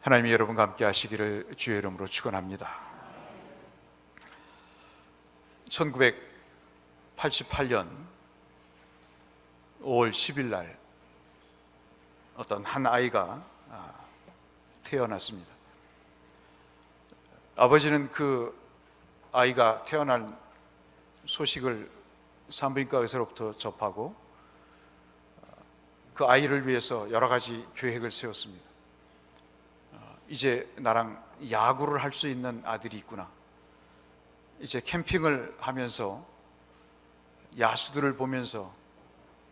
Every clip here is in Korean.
하나님이 여러분과 함께 하시기를 주의 이름으로 축원합니다. 1988년 5월 10일 날 어떤 한 아이가 아, 태어났습니다. 아버지는 그 아이가 태어난 소식을 산부인과 의사로부터 접하고 그 아이를 위해서 여러 가지 계획을 세웠습니다. 어, 이제 나랑 야구를 할 수 있는 아들이 있구나. 이제 캠핑을 하면서 야수들을 보면서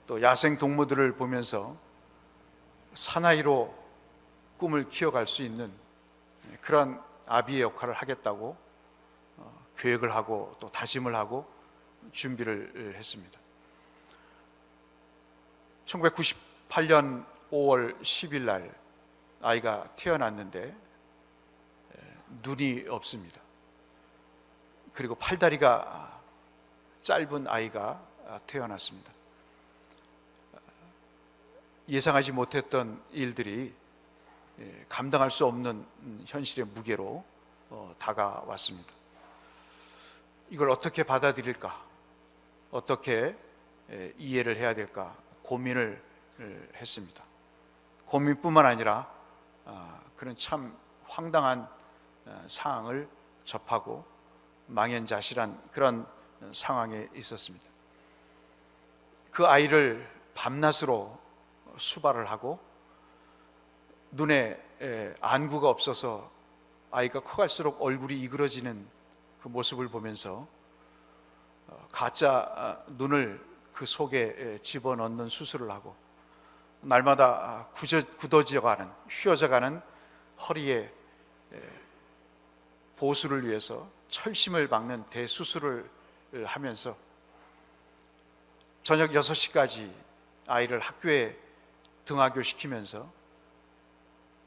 또 야생 동물들을 보면서 사나이로 꿈을 키워갈 수 있는 그런 아비의 역할을 하겠다고 어, 계획을 하고 또 다짐을 하고 준비를 했습니다. 1998년 5월 10일 날 아이가 태어났는데 에, 눈이 없습니다. 그리고 팔다리가 짧은 아이가 태어났습니다. 예상하지 못했던 일들이 예, 감당할 수 없는 현실의 무게로 어, 다가왔습니다. 이걸 어떻게 받아들일까? 어떻게 에, 이해를 해야 될까? 고민을 을 했습니다. 고민뿐만 아니라 아, 그런 참 황당한 어, 상황을 접하고 망연자실한 그런 상황에 있었습니다. 그 아이를 밤낮으로 수발을 하고 눈에 에, 안구가 없어서 아이가 커갈수록 얼굴이 이그러지는 그 모습을 보면서 어, 가짜 아, 눈을 그 속에 에, 집어넣는 수술을 하고 날마다 굳어, 굳어져가는 휘어져가는 허리에 에, 보수를 위해서 철심을 박는 대수술을 하면서 저녁 6시까지 아이를 학교에 등하교 시키면서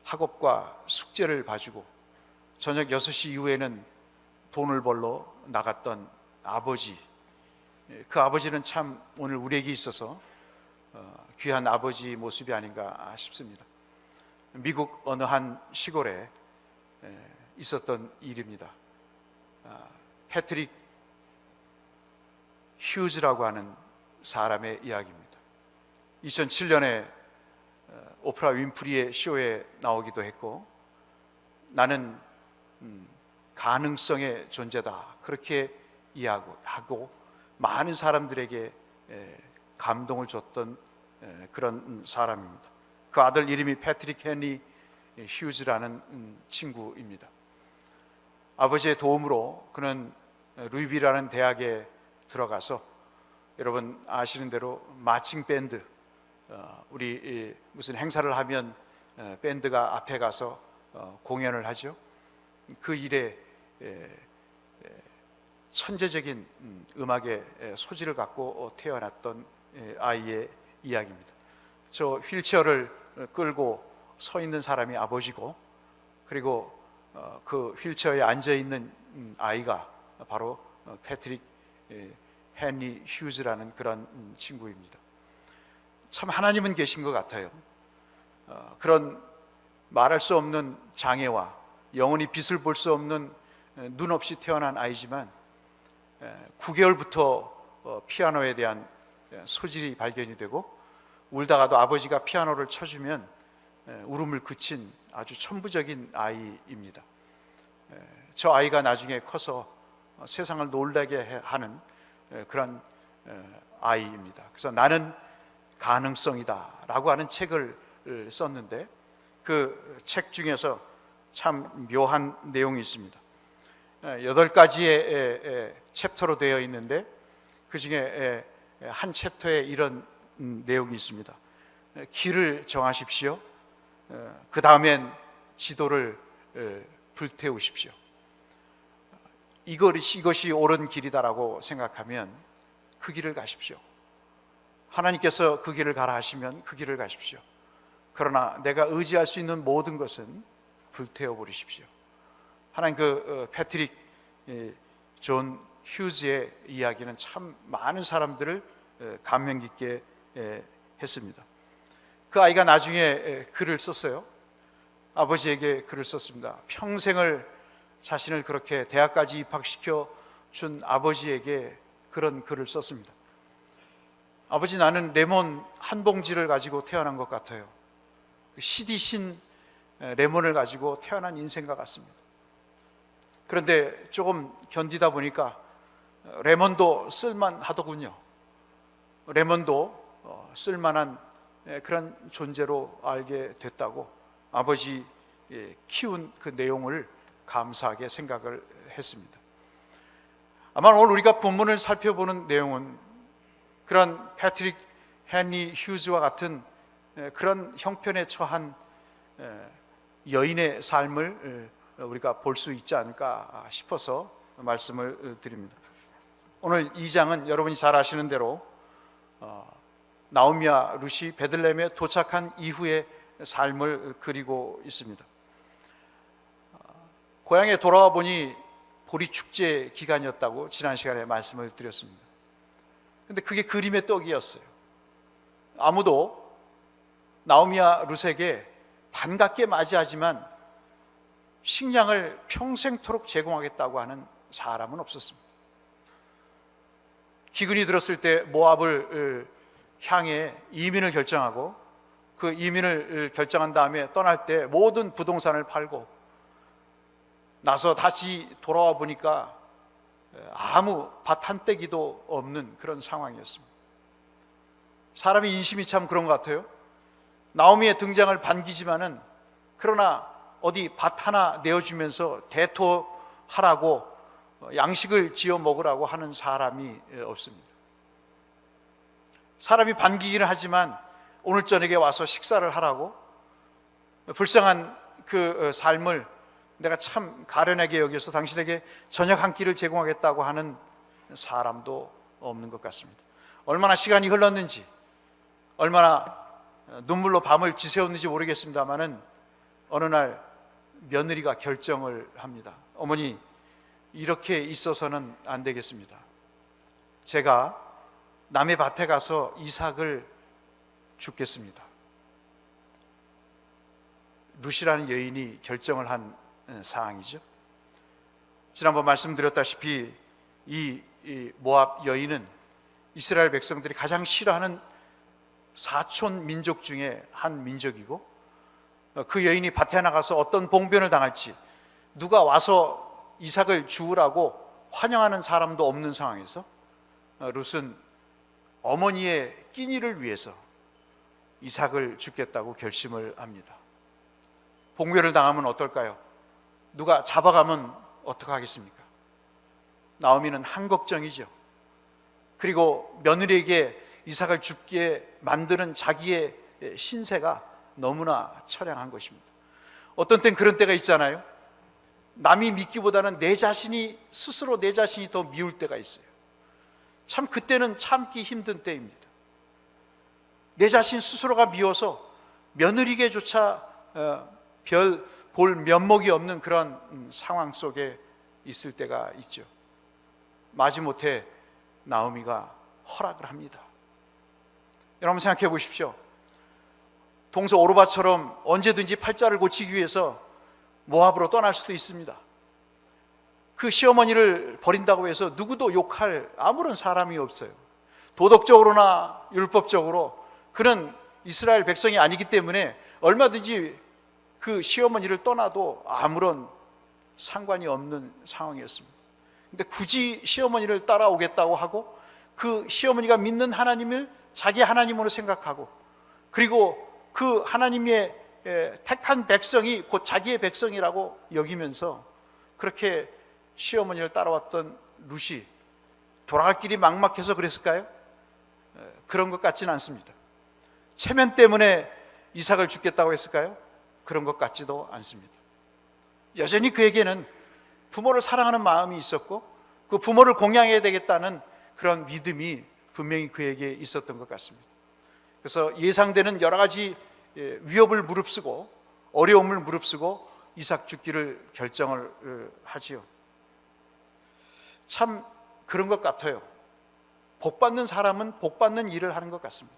학업과 숙제를 봐주고 저녁 6시 이후에는 돈을 벌러 나갔던 아버지. 그 아버지는 참 오늘 우리에게 있어서 어, 귀한 아버지 모습이 아닌가 싶습니다. 미국 어느 한 시골에 있었던 일입니다. 아, 패트릭 휴즈라고 하는 사람의 이야기입니다. 2007년에 어, 오프라 윈프리의 쇼에 나오기도 했고 나는 음, 가능성의 존재다 그렇게 이해하고 하고 많은 사람들에게 감동을 줬던 그런 사람입니다. 그 아들 이름이 패트릭 헨리 휴즈라는 음, 친구입니다. 아버지의 도움으로 그는 루이비라는 대학에 들어가서 여러분 아시는 대로 마칭 밴드 어, 우리 무슨 행사를 하면 어, 밴드가 앞에 가서 어, 공연을 하죠. 그 일에 천재적인 음, 음악의 소질을 갖고 태어났던 아이의 이야기입니다. 저 휠체어를 끌고 서 있는 사람이 아버지고 그리고 그 휠체어에 앉아 있는 음, 아이가 바로 패트릭 헨리 휴즈라는 그런 음, 친구입니다. 참 하나님은 계신 것 같아요. 그런 말할 수 없는 장애와 영원히 빛을 볼 수 없는 눈 없이 태어난 아이지만 9개월부터 어, 피아노에 대한 소질이 발견이 되고 울다가도 아버지가 피아노를 쳐주면 울음을 그친 아주 천부적인 아이입니다. 저 아이가 나중에 커서 어, 세상을 놀라게 하는 그런 아이입니다. 그래서 나는 가능성이다라고 하는 책을 썼는데 그 책 중에서 참 묘한 내용이 있습니다. 여덟 가지의 챕터로 되어 있는데 그 중에 한 챕터에 이런 음, 내용이 있습니다. 길을 정하십시오. 그 다음엔 지도를 불태우십시오. 이것이, 이것이 옳은 길이다라고 생각하면 그 길을 가십시오. 하나님께서 그 길을 가라 하시면 그 길을 가십시오. 그러나 내가 의지할 수 있는 모든 것은 불태워 버리십시오. 하나님 그 어, 패트릭 존 휴즈의 이야기는 참 많은 사람들을 감명 깊게 했습니다. 그 아이가 나중에 글을 썼어요. 아버지에게 글을 썼습니다. 평생을 자신을 그렇게 대학까지 입학시켜 준 아버지에게 그런 글을 썼습니다. 아버지 나는 레몬 한 봉지를 가지고 태어난 것 같아요. 그 CD신 레몬을 가지고 태어난 인생과 같습니다. 그런데 조금 견디다 보니까 레몬도 쓸만하더군요. 레몬도 어, 쓸만한 예, 그런 존재로 알게 됐다고 아버지 예, 키운 그 내용을 감사하게 생각을 했습니다. 아마 오늘 우리가 본문을 살펴보는 내용은 그런 패트릭 헨리 휴즈와 같은 에, 그런 형편에 처한 에, 여인의 삶을 에, 우리가 볼 수 있지 않을까 싶어서 말씀을 드립니다. 오늘 이 장은 여러분이 잘 아시는 대로 어, 나오미와 루시 베들레헴에 도착한 이후의 삶을 그리고 있습니다. 어, 고향에 돌아와 보니 보리 축제 기간이었다고 지난 시간에 말씀을 드렸습니다. 근데 그게 그림의 떡이었어요. 아무도 나오미와 루세에게 반갑게 맞이하지만 식량을 평생토록 제공하겠다고 하는 사람은 없었습니다. 기근이 들었을 때 모압을 향해 이민을 결정하고 그 이민을 결정한 다음에 떠날 때 모든 부동산을 팔고 나서 다시 돌아와 보니까 아무 밭 한 떼기도 없는 그런 상황이었습니다. 사람의 인심이 참 그런 것 같아요. 나오미의 등장을 반기지만은 그러나 어디 밭 하나 내어주면서 대토하라고 양식을 지어 먹으라고 하는 사람이 없습니다. 사람이 반기기는 하지만 오늘 저녁에 와서 식사를 하라고 불쌍한 그 삶을 내가 참 가련하게 여겨서 당신에게 저녁 한 끼를 제공하겠다고 하는 사람도 없는 것 같습니다. 얼마나 시간이 흘렀는지, 얼마나 눈물로 밤을 지새웠는지 모르겠습니다만은 어느 날 며느리가 결정을 합니다. 어머니, 이렇게 있어서는 안 되겠습니다. 제가 남의 밭에 가서 이삭을 죽겠습니다. 루시라는 여인이 결정을 한 상황이죠. 지난번 말씀드렸다시피 이, 이 모압 여인은 이스라엘 백성들이 가장 싫어하는 사촌 민족 중에 한 민족이고 그 여인이 밭에 나가서 어떤 봉변을 당할지 누가 와서 이삭을 주우라고 환영하는 사람도 없는 상황에서 룻은 어머니의 끼니를 위해서 이삭을 죽겠다고 결심을 합니다. 봉변을 당하면 어떨까요? 누가 잡아가면 어떡하겠습니까? 나오미는 한걱정이죠. 그리고 며느리에게 이삭을 죽게 만드는 자기의 신세가 너무나 처량한 것입니다. 어떤 땐 그런 때가 있잖아요. 남이 믿기보다는 내 자신이 스스로 내 자신이 더 미울 때가 있어요. 참 그때는 참기 힘든 때입니다. 내 자신 스스로가 미워서 며느리에게조차 어, 별볼 면목이 없는 그런 음, 상황 속에 있을 때가 있죠. 마지못해 나오미가 허락을 합니다. 여러분 생각해 보십시오. 동서 오르바처럼 언제든지 팔자를 고치기 위해서 모압으로 떠날 수도 있습니다. 그 시어머니를 버린다고 해서 누구도 욕할 아무런 사람이 없어요. 도덕적으로나 율법적으로 그는 이스라엘 백성이 아니기 때문에 얼마든지 그 시어머니를 떠나도 아무런 상관이 없는 상황이었습니다. 근데 굳이 시어머니를 따라오겠다고 하고 그 시어머니가 믿는 하나님을 자기 하나님으로 생각하고 그리고 그 하나님의 택한 백성이 곧 자기의 백성이라고 여기면서 그렇게 시어머니를 따라왔던 루시 돌아갈 길이 막막해서 그랬을까요? 그런 것 같지는 않습니다. 체면 때문에 이삭을 죽겠다고 했을까요? 그런 것 같지도 않습니다. 여전히 그에게는 부모를 사랑하는 마음이 있었고 그 부모를 공양해야 되겠다는 그런 믿음이 분명히 그에게 있었던 것 같습니다. 그래서 예상되는 여러 가지 위협을 무릅쓰고 어려움을 무릅쓰고 이삭 죽기를 결정을 어, 하지요. 참 그런 것 같아요. 복 받는 사람은 복 받는 일을 하는 것 같습니다.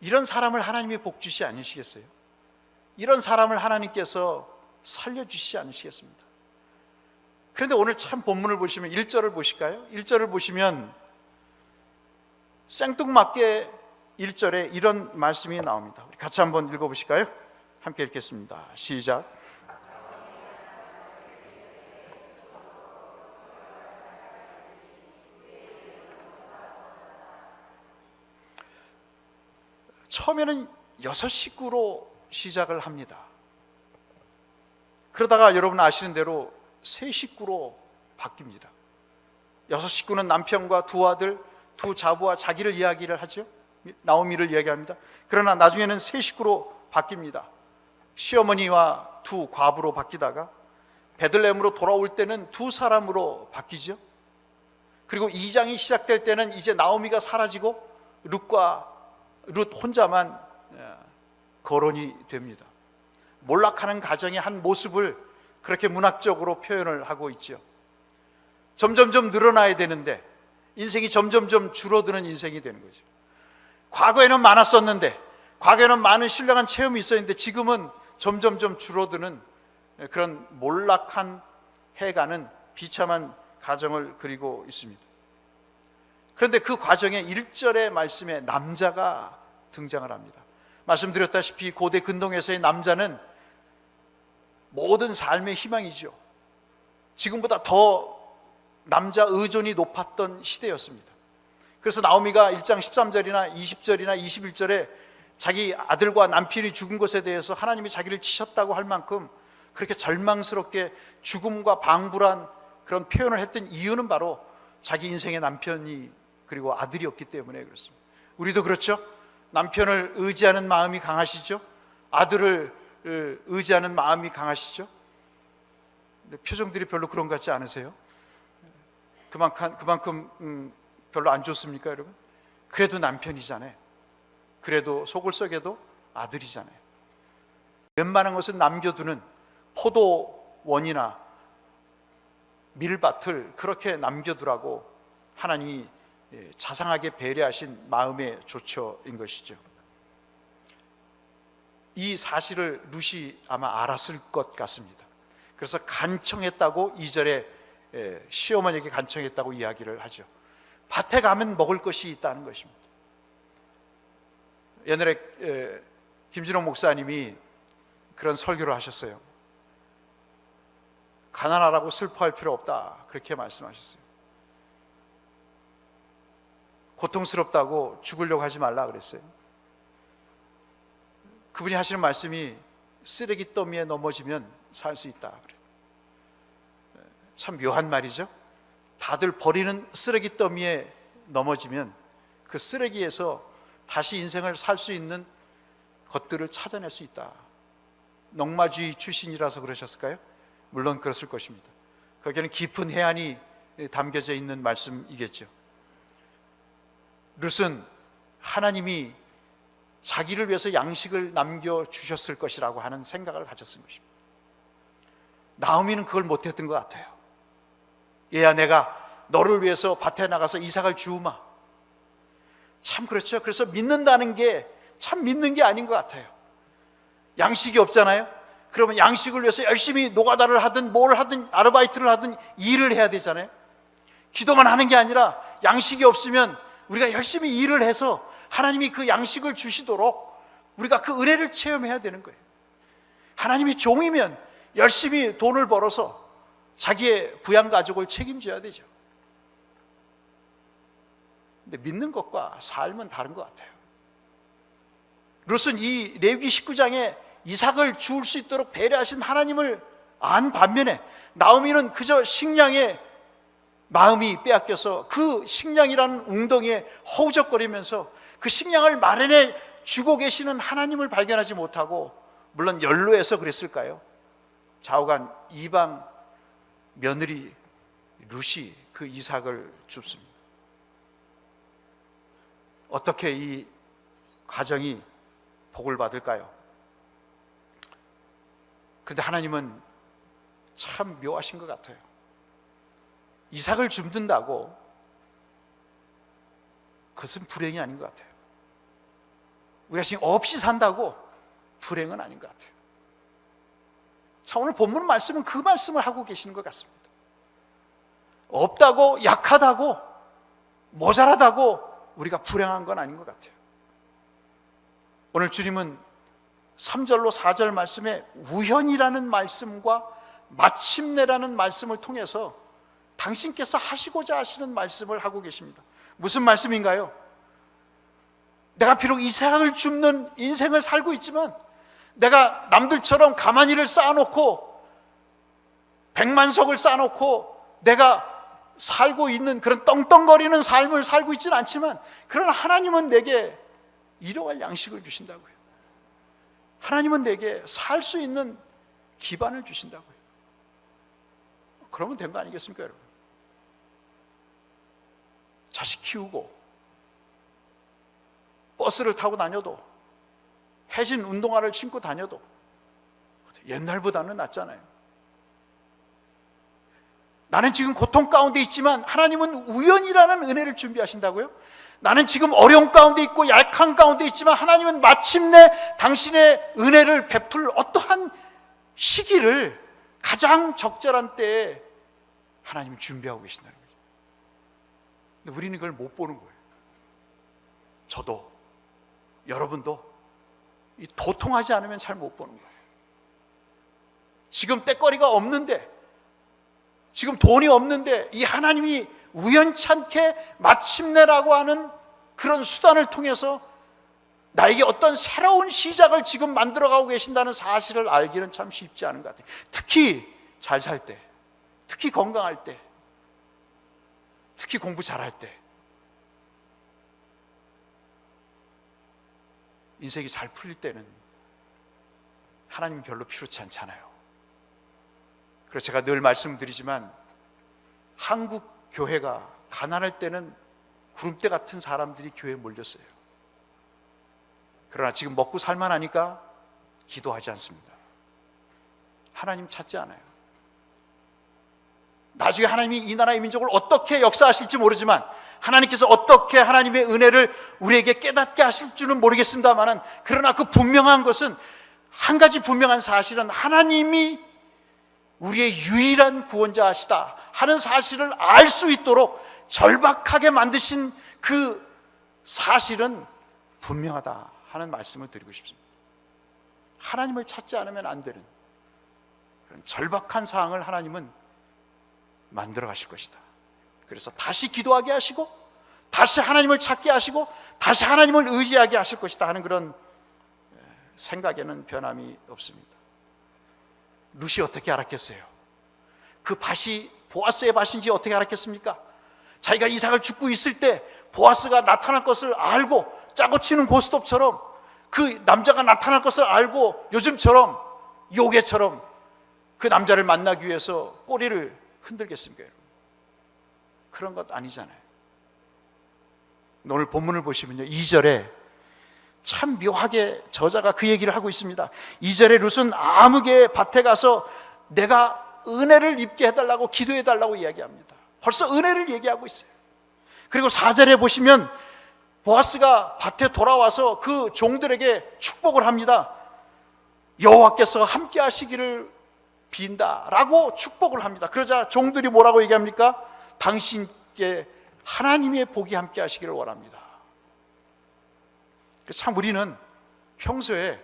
이런 사람을 하나님이 복 주시 않으시겠어요? 이런 사람을 하나님께서 살려 주시지 않으시겠습니다. 그런데 오늘 참 본문을 보시면 1절을 보실까요? 1절을 보시면 생뚱맞게 1절에 이런 말씀이 나옵니다. 같이 한번 읽어 보실까요? 함께 읽겠습니다. 시작. 처음에는 여섯 식구로 시작을 합니다. 그러다가 여러분 아시는 대로 세 식구로 바뀝니다. 여섯 식구는 남편과 두 아들, 두 자부와 자기를 이야기를 하죠. 나오미를 이야기합니다. 그러나 나중에는 세 식구로 바뀝니다. 시어머니와 두 과부로 바뀌다가 베들레헴으로 돌아올 때는 두 사람으로 바뀌죠. 그리고 2장이 시작될 때는 이제 나오미가 사라지고 룻과 룻 혼자만 예, 거론이 됩니다. 몰락하는 가정의 한 모습을 그렇게 문학적으로 표현을 하고 있죠. 점점점 늘어나야 되는데 인생이 점점점 줄어드는 인생이 되는 거죠. 과거에는 많았었는데 과거에는 많은 신령한 체험이 있었는데 지금은 점점점 줄어드는 그런 몰락한 해가는 비참한 가정을 그리고 있습니다. 그런데 그 과정에 1절의 말씀에 남자가 등장을 합니다. 말씀드렸다시피 고대 근동에서의 남자는 모든 삶의 희망이죠. 지금보다 더 남자 의존이 높았던 시대였습니다. 그래서 나오미가 1장 13절이나 20절이나 21절에 자기 아들과 남편이 죽은 것에 대해서 하나님이 자기를 치셨다고 할 만큼 그렇게 절망스럽게 죽음과 방불한 그런 표현을 했던 이유는 바로 자기 인생의 남편이 그리고 아들이었기 때문에 그렇습니다. 우리도 그렇죠. 남편을 의지하는 마음이 강하시죠. 아들을 의지하는 마음이 강하시죠. 근데 표정들이 별로 그런 것 같지 않으세요? 그만큼 그만큼 음, 별로 안 좋습니까, 여러분? 그래도 남편이잖아요. 그래도 속을 썩여도 아들이잖아요. 웬만한 것은 남겨두는 포도원이나 밀밭을 그렇게 남겨두라고 하나님이 예, 자상하게 배려하신 마음의 조처인 것이죠. 이 사실을 루시 아마 알았을 것 같습니다. 그래서 간청했다고 이절에 예, 시어머니에게 간청했다고 이야기를 하죠. 밭에 가면 먹을 것이 있다는 것입니다. 옛날에 예, 김진호 목사님이 그런 설교를 하셨어요. 가난하라고 슬퍼할 필요 없다. 그렇게 말씀하셨어요. 고통스럽다고 죽으려고 하지 말라 그랬어요. 그분이 하시는 말씀이 쓰레기 더미에 넘어지면 살 수 있다. 참 묘한 말이죠. 다들 버리는 쓰레기 더미에 넘어지면 그 쓰레기에서 다시 인생을 살 수 있는 것들을 찾아낼 수 있다. 농마주의 출신이라서 그러셨을까요? 물론 그랬을 것입니다. 거기에는 깊은 해안이 담겨져 있는 말씀이겠죠. 룻은 하나님이 자기를 위해서 양식을 남겨 주셨을 것이라고 하는 생각을 가졌을 것입니다. 나오미는 그걸 못했던 것 같아요. 얘야 내가 너를 위해서 밭에 나가서 이삭을 주우마. 참 그렇죠. 그래서 믿는다는 게 참 믿는 게 아닌 것 같아요. 양식이 없잖아요. 그러면 양식을 위해서 열심히 노가다를 하든 뭘 하든 아르바이트를 하든 일을 해야 되잖아요. 기도만 하는 게 아니라 양식이 없으면 우리가 열심히 일을 해서 하나님이 그 양식을 주시도록 우리가 그 은혜를 체험해야 되는 거예요. 하나님이 종이면 열심히 돈을 벌어서 자기의 부양 가족을 책임져야 되죠. 근데 믿는 것과 삶은 다른 것 같아요. 룻은 이 레위기 19장에 이삭을 주울 수 있도록 배려하신 하나님을 안 반면에 나오미는 그저 식량의 마음이 빼앗겨서 그 식량이라는 웅덩이에 허우적거리면서 그 식량을 마련해 주고 계시는 하나님을 발견하지 못하고 물론 연로해서 그랬을까요? 좌우간 이방 며느리 루시 그 이삭을 줍습니다. 어떻게 이 가정이 복을 받을까요? 근데 하나님은 참 묘하신 것 같아요. 이삭을 줍는다고 그것은 불행이 아닌 것 같아요. 우리가 지금 없이 산다고 불행은 아닌 것 같아요. 자, 오늘 본문 말씀은 그 말씀을 하고 계시는 것 같습니다. 없다고, 약하다고, 모자라다고 우리가 불행한 건 아닌 것 같아요. 오늘 주님은 3절로 4절 말씀에 우연이라는 말씀과 마침내라는 말씀을 통해서 당신께서 하시고자 하시는 말씀을 하고 계십니다. 무슨 말씀인가요? 내가 비록 이삭을 줍는 인생을 살고 있지만 내가 남들처럼 가만히를 쌓아놓고 백만석을 쌓아놓고 내가 살고 있는 그런 떵떵거리는 삶을 살고 있지는 않지만 그러나 하나님은 내게 일용할 양식을 주신다고요. 하나님은 내게 살 수 있는 기반을 주신다고요. 그러면 된 거 아니겠습니까, 여러분? 자식 키우고 버스를 타고 다녀도 해진 운동화를 신고 다녀도 옛날보다는 낫잖아요. 나는 지금 고통 가운데 있지만 하나님은 우연이라는 은혜를 준비하신다고요? 나는 지금 어려움 가운데 있고 약한 가운데 있지만 하나님은 마침내 당신의 은혜를 베풀 어떠한 시기를 가장 적절한 때에 하나님은 준비하고 계신다는 거죠. 근데 우리는 그걸 못 보는 거예요. 저도 여러분도 이 도통하지 않으면 잘 못 보는 거예요. 지금 때거리가 없는데 지금 돈이 없는데 이 하나님이 우연찮게 마침내라고 하는 그런 수단을 통해서 나에게 어떤 새로운 시작을 지금 만들어가고 계신다는 사실을 알기는 참 쉽지 않은 것 같아요. 특히 잘 살 때, 특히 건강할 때, 특히 공부 잘할 때, 인생이 잘 풀릴 때는 하나님 별로 필요치 않잖아요. 그래서 제가 늘 말씀드리지만 한국 교회가 가난할 때는 구름대 같은 사람들이 교회에 몰렸어요. 그러나 지금 먹고 살만하니까 기도하지 않습니다. 하나님 찾지 않아요. 나중에 하나님이 이 나라의 민족을 어떻게 역사하실지 모르지만 하나님께서 어떻게 하나님의 은혜를 우리에게 깨닫게 하실 줄은 모르겠습니다만은 그러나 그 분명한 것은 한 가지 분명한 사실은 하나님이 우리의 유일한 구원자시다 하는 사실을 알 수 있도록 절박하게 만드신 그 사실은 분명하다 하는 말씀을 드리고 싶습니다. 하나님을 찾지 않으면 안 되는 그런 절박한 상황을 하나님은 만들어 가실 것이다. 그래서 다시 기도하게 하시고 다시 하나님을 찾게 하시고 다시 하나님을 의지하게 하실 것이다 하는 그런 생각에는 변함이 없습니다. 룻이 어떻게 알았겠어요? 그 밭이 보아스의 밭인지 어떻게 알았겠습니까? 자기가 이삭을 죽고 있을 때 보아스가 나타날 것을 알고 짜고 치는 고스톱처럼 그 남자가 나타날 것을 알고 요즘처럼 요괴처럼 그 남자를 만나기 위해서 꼬리를 흔들겠습니까, 여러분? 그런 것 아니잖아요. 오늘 본문을 보시면요. 2절에 참 묘하게 저자가 그 얘기를 하고 있습니다. 2절에 룻은 아무개 밭에 가서 내가 은혜를 입게 해달라고 기도해달라고 이야기합니다. 벌써 은혜를 얘기하고 있어요. 그리고 4절에 보시면 보아스가 밭에 돌아와서 그 종들에게 축복을 합니다. 여호와께서 함께 하시기를 빈다라고 축복을 합니다. 그러자 종들이 뭐라고 얘기합니까? 당신께 하나님의 복이 함께 하시기를 원합니다. 참 우리는 평소에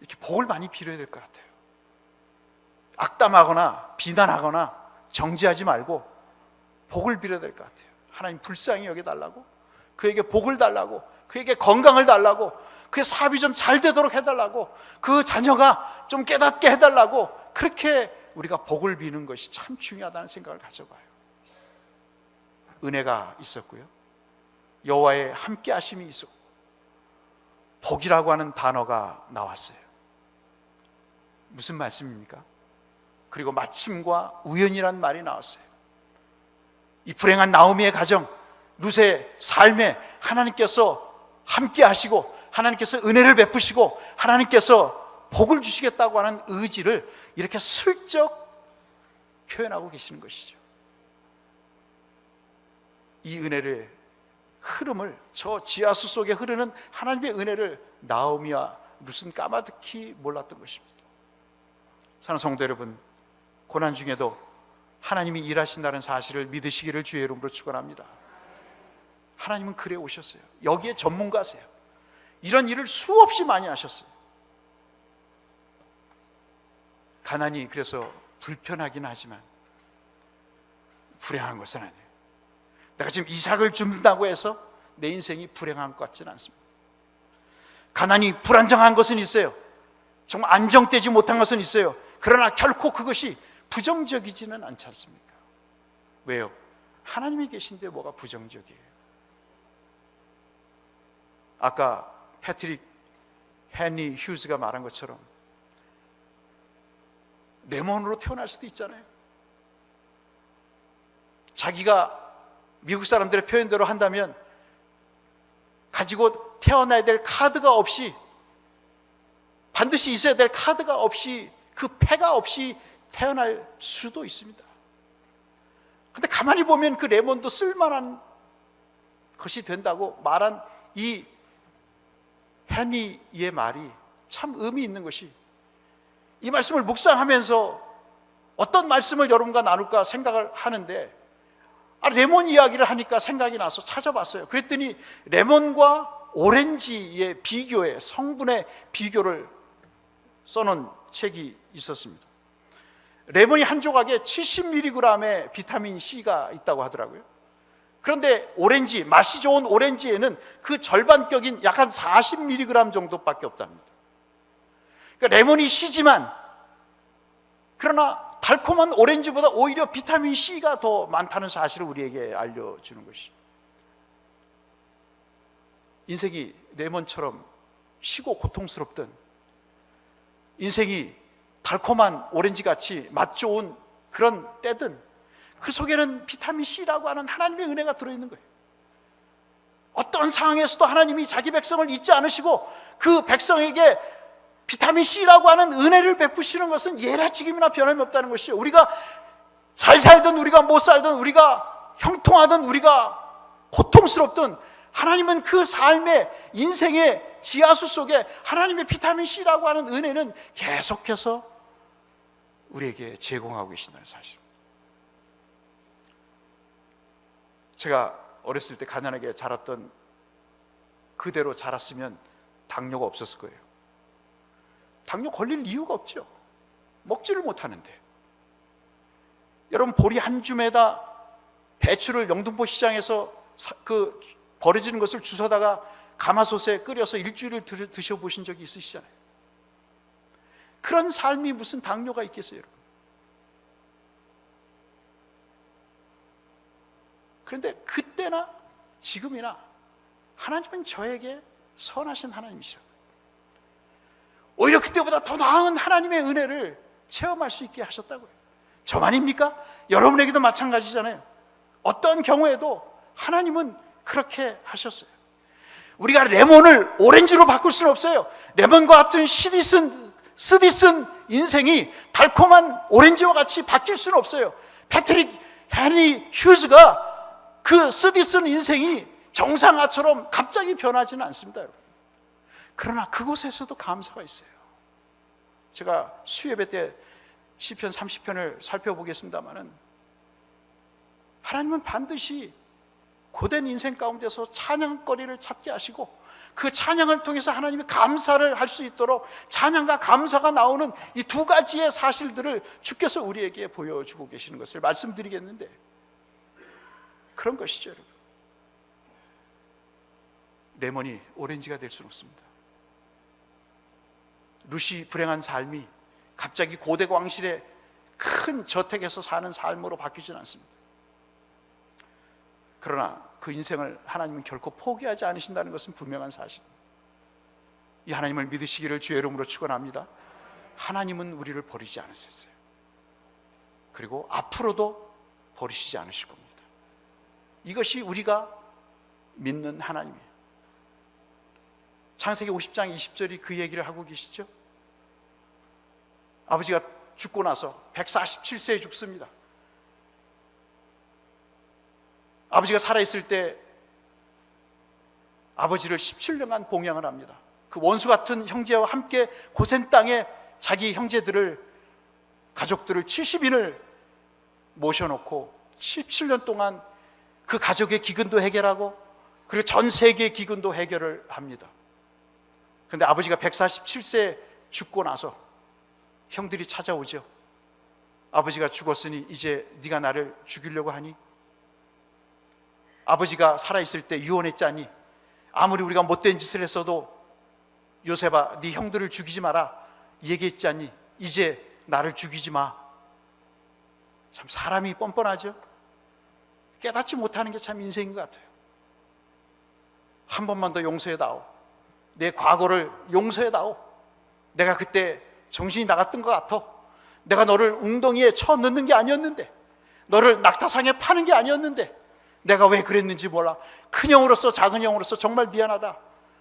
이렇게 복을 많이 빌어야 될 것 같아요. 악담하거나 비난하거나 정지하지 말고 복을 빌어야 될 것 같아요. 하나님 불쌍히 여겨달라고, 그에게 복을 달라고, 그에게 건강을 달라고, 그의 사업이 좀 잘 되도록 해달라고, 그 자녀가 좀 깨닫게 해달라고, 그렇게 우리가 복을 비는 것이 참 중요하다는 생각을 가져봐요. 은혜가 있었고요. 여호와의 함께 하심이 있었고, 복이라고 하는 단어가 나왔어요. 무슨 말씀입니까? 그리고 마침과 우연이란 말이 나왔어요. 이 불행한 나오미의 가정, 룻의 삶에 하나님께서 함께 하시고 하나님께서 은혜를 베푸시고 하나님께서 복을 주시겠다고 하는 의지를 이렇게 슬쩍 표현하고 계시는 것이죠. 이 은혜를 흐름을 저 지하수 속에 흐르는 하나님의 은혜를 나오미와 룻은 까마득히 몰랐던 것입니다. 사는 성도 여러분, 고난 중에도 하나님이 일하신다는 사실을 믿으시기를 주의 이름으로 축원합니다. 하나님은 그래 오셨어요. 여기에 전문가세요. 이런 일을 수없이 많이 하셨어요. 가난이 그래서 불편하긴 하지만 불행한 것은 아니에요. 내가 지금 이삭을 준다고 해서 내 인생이 불행한 것 같지는 않습니다. 가난이 불안정한 것은 있어요. 정말 안정되지 못한 것은 있어요. 그러나 결코 그것이 부정적이지는 않지 않습니까? 왜요? 하나님이 계신데 뭐가 부정적이에요? 아까 패트릭 헨리 휴즈가 말한 것처럼 레몬으로 태어날 수도 있잖아요. 자기가 미국 사람들의 표현대로 한다면 가지고 태어나야 될 카드가 없이 반드시 있어야 될 카드가 없이 그 패가 없이 태어날 수도 있습니다. 근데 가만히 보면 그 레몬도 쓸만한 것이 된다고 말한 이 헨리의 말이 참 의미 있는 것이 이 말씀을 묵상하면서 어떤 말씀을 여러분과 나눌까 생각을 하는데 아, 레몬 이야기를 하니까 생각이 나서 찾아봤어요. 그랬더니 레몬과 오렌지의 비교의 성분의 비교를 써놓은 책이 있었습니다. 레몬이 한 조각에 70mg의 비타민 C가 있다고 하더라고요. 그런데 오렌지, 맛이 좋은 오렌지에는 그 절반격인 약 한 40mg 정도밖에 없답니다. 그러니까 레몬이 C지만 그러나 달콤한 오렌지보다 오히려 비타민 C가 더 많다는 사실을 우리에게 알려주는 것이. 인생이 레몬처럼 시고 고통스럽던 인생이 달콤한 오렌지 같이 맛 좋은 그런 때든 그 속에는 비타민 C라고 하는 하나님의 은혜가 들어있는 거예요. 어떤 상황에서도 하나님이 자기 백성을 잊지 않으시고 그 백성에게 비타민 C라고 하는 은혜를 베푸시는 것은 예나 지금이나 변함이 없다는 것이요. 우리가 잘 살든 우리가 못 살든 우리가 형통하든 우리가 고통스럽든 하나님은 그 삶의 인생의 지하수 속에 하나님의 비타민 C라고 하는 은혜는 계속해서 우리에게 제공하고 계신다는 사실입니다. 제가 어렸을 때 가난하게 자랐던 그대로 자랐으면 당뇨가 없었을 거예요. 당뇨 걸릴 이유가 없죠. 먹지를 못하는데. 여러분 보리 한 줌에다 배추를 영등포 시장에서 사- 그 버려지는 것을 주워다가 가마솥에 끓여서 일주일을 드- 드셔보신 적이 있으시잖아요. 그런 삶이 무슨 당뇨가 있겠어요, 여러분? 그런데 그때나 지금이나 하나님은 저에게 선하신 하나님이시라. 오히려 그때보다 더 나은 하나님의 은혜를 체험할 수 있게 하셨다고요. 저만입니까? 여러분에게도 마찬가지잖아요. 어떤 경우에도 하나님은 그렇게 하셨어요. 우리가 레몬을 오렌지로 바꿀 수는 없어요. 레몬과 같은 시디슨, 쓰디슨 인생이 달콤한 오렌지와 같이 바뀔 수는 없어요. 패트릭 헨리 휴즈가 그 쓰디슨 인생이 정상화처럼 갑자기 변하지는 않습니다, 여러분. 그러나 그곳에서도 감사가 있어요. 제가 수예배 때 시편 30편을 살펴보겠습니다만은 하나님은 반드시 고된 인생 가운데서 찬양거리를 찾게 하시고 그 찬양을 통해서 하나님이 감사를 할 수 있도록 찬양과 감사가 나오는 이 두 가지의 사실들을 주께서 우리에게 보여주고 계시는 것을 말씀드리겠는데 그런 것이죠, 여러분. 레몬이 오렌지가 될 수는 없습니다. 루시 불행한 삶이 갑자기 고대 광실의 큰 저택에서 사는 삶으로 바뀌지는 않습니다. 그러나 그 인생을 하나님은 결코 포기하지 않으신다는 것은 분명한 사실. 이 하나님을 믿으시기를 주의 이름으로 축원합니다. 하나님은 우리를 버리지 않으셨어요. 그리고 앞으로도 버리시지 않으실 겁니다. 이것이 우리가 믿는 하나님이에요. 창세기 50장 20절이 그 얘기를 하고 계시죠? 아버지가 죽고 나서 147세에 죽습니다. 아버지가 살아있을 때 아버지를 17년간 봉양을 합니다. 그 원수 같은 형제와 함께 고센 땅에 자기 형제들을 가족들을 70인을 모셔놓고 17년 동안 그 가족의 기근도 해결하고 그리고 전 세계의 기근도 해결을 합니다. 근데 아버지가 147세 죽고 나서 형들이 찾아오죠. 아버지가 죽었으니 이제 네가 나를 죽이려고 하니 아버지가 살아있을 때 유언했자니 아무리 우리가 못된 짓을 했어도 요셉아 네 형들을 죽이지 마라 얘기했자니 이제 나를 죽이지 마. 참 사람이 뻔뻔하죠. 깨닫지 못하는 게 참 인생인 것 같아요. 한 번만 더 용서해 다오. 내 과거를 용서해 다오. 내가 그때 정신이 나갔던 것 같아. 내가 너를 웅덩이에 쳐 넣는 게 아니었는데, 너를 낙타상에 파는 게 아니었는데, 내가 왜 그랬는지 몰라. 큰 형으로서 작은 형으로서 정말 미안하다.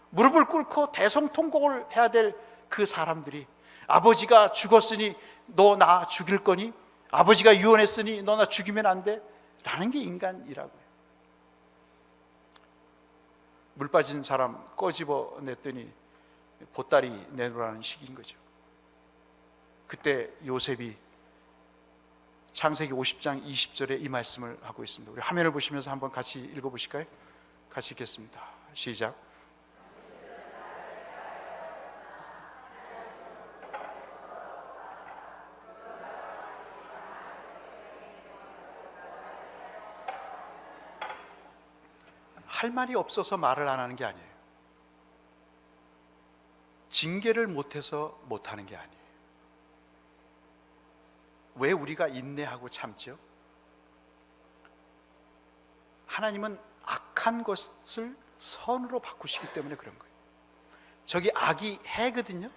무릎을 꿇고 대성통곡을 해야 될 그 사람들이 아버지가 죽었으니 너 나 죽일 거니? 아버지가 유언했으니 너 나 죽이면 안 돼? 라는 게 인간이라고요. 물 빠진 사람 꺼집어 냈더니 보따리 내놓으라는 식인 거죠. 그때 요셉이 창세기 50장 20절에 이 말씀을 하고 있습니다. 우리 화면을 보시면서 한번 같이 읽어 보실까요? 같이 읽겠습니다. 시작. 할 말이 없어서 말을 안 하는 게 아니에요. 징계를 못해서 못하는 게 아니에요. 왜 우리가 인내하고 참죠? 하나님은 악한 것을 선으로 바꾸시기 때문에 그런 거예요. 저기 악이 해거든요.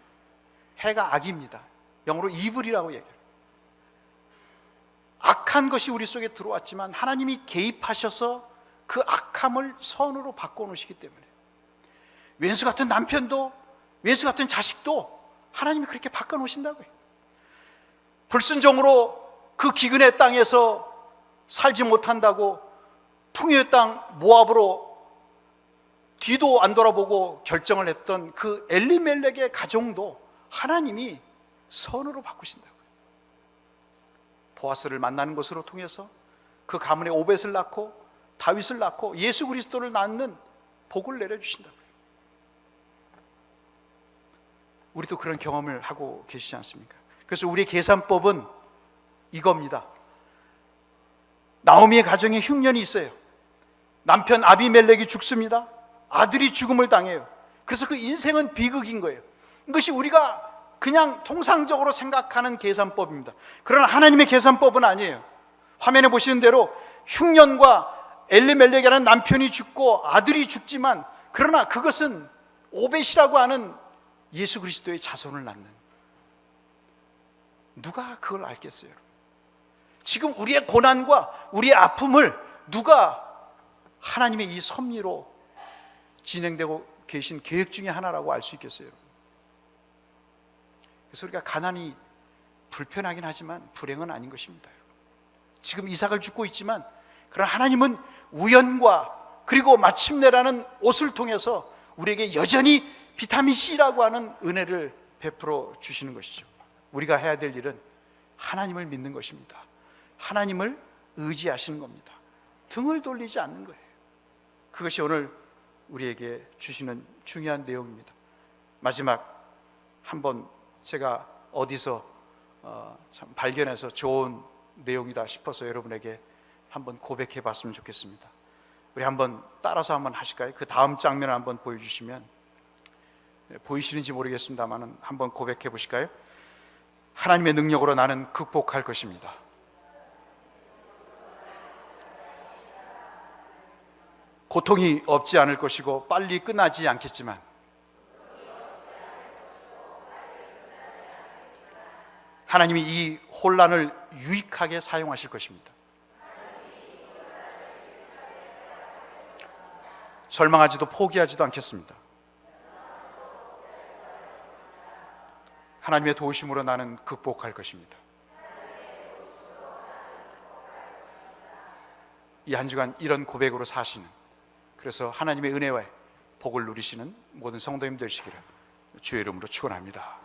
해가 악입니다. 영어로 이불이라고 얘기해요. 악한 것이 우리 속에 들어왔지만 하나님이 개입하셔서 그 악함을 선으로 바꿔 놓으시기 때문에 왼수 같은 남편도 왼수 같은 자식도 하나님이 그렇게 바꿔 놓으신다고요. 불순종으로 그 기근의 땅에서 살지 못한다고 풍요의 땅 모압으로 뒤도 안 돌아보고 결정을 했던 그 엘리멜렉의 가정도 하나님이 선으로 바꾸신다고요. 보아스를 만나는 것으로 통해서 그 가문에 오벳을 낳고 다윗을 낳고 예수 그리스도를 낳는 복을 내려 주신다고요. 우리도 그런 경험을 하고 계시지 않습니까? 그래서 우리의 계산법은 이겁니다. 나오미의 가정에 흉년이 있어요. 남편 아비멜렉이 죽습니다. 아들이 죽음을 당해요. 그래서 그 인생은 비극인 거예요. 이것이 우리가 그냥 통상적으로 생각하는 계산법입니다. 그러나 하나님의 계산법은 아니에요. 화면에 보시는 대로 흉년과 엘리멜렉이라는 남편이 죽고 아들이 죽지만 그러나 그것은 오벳이라고 하는 예수 그리스도의 자손을 낳는 누가 그걸 알겠어요? 지금 우리의 고난과 우리의 아픔을 누가 하나님의 이 섭리로 진행되고 계신 계획 중에 하나라고 알 수 있겠어요? 그래서 우리가 가난이 불편하긴 하지만 불행은 아닌 것입니다. 지금 이삭을 죽고 있지만 그러나 하나님은 우연과 그리고 마침내라는 옷을 통해서 우리에게 여전히 비타민 C라고 하는 은혜를 베풀어 주시는 것이죠. 우리가 해야 될 일은 하나님을 믿는 것입니다. 하나님을 의지하시는 겁니다. 등을 돌리지 않는 거예요. 그것이 오늘 우리에게 주시는 중요한 내용입니다. 마지막 한번 제가 어디서 어, 참 발견해서 좋은 내용이다 싶어서 여러분에게 한번 고백해 봤으면 좋겠습니다. 우리 한번 따라서 한번 하실까요? 그 다음 장면을 한번 보여주시면 네, 보이시는지 모르겠습니다만은 한번 고백해 보실까요? 하나님의 능력으로 나는 극복할 것입니다. 고통이 없지 않을 것이고 빨리 끝나지 않겠지만 하나님이 이 혼란을 유익하게 사용하실 것입니다. 절망하지도 포기하지도 않겠습니다. 하나님의 도우심으로 나는 극복할 것입니다. 이 한 주간 이런 고백으로 사시는 그래서 하나님의 은혜와 복을 누리시는 모든 성도님 되시기를 주의 이름으로 축원합니다.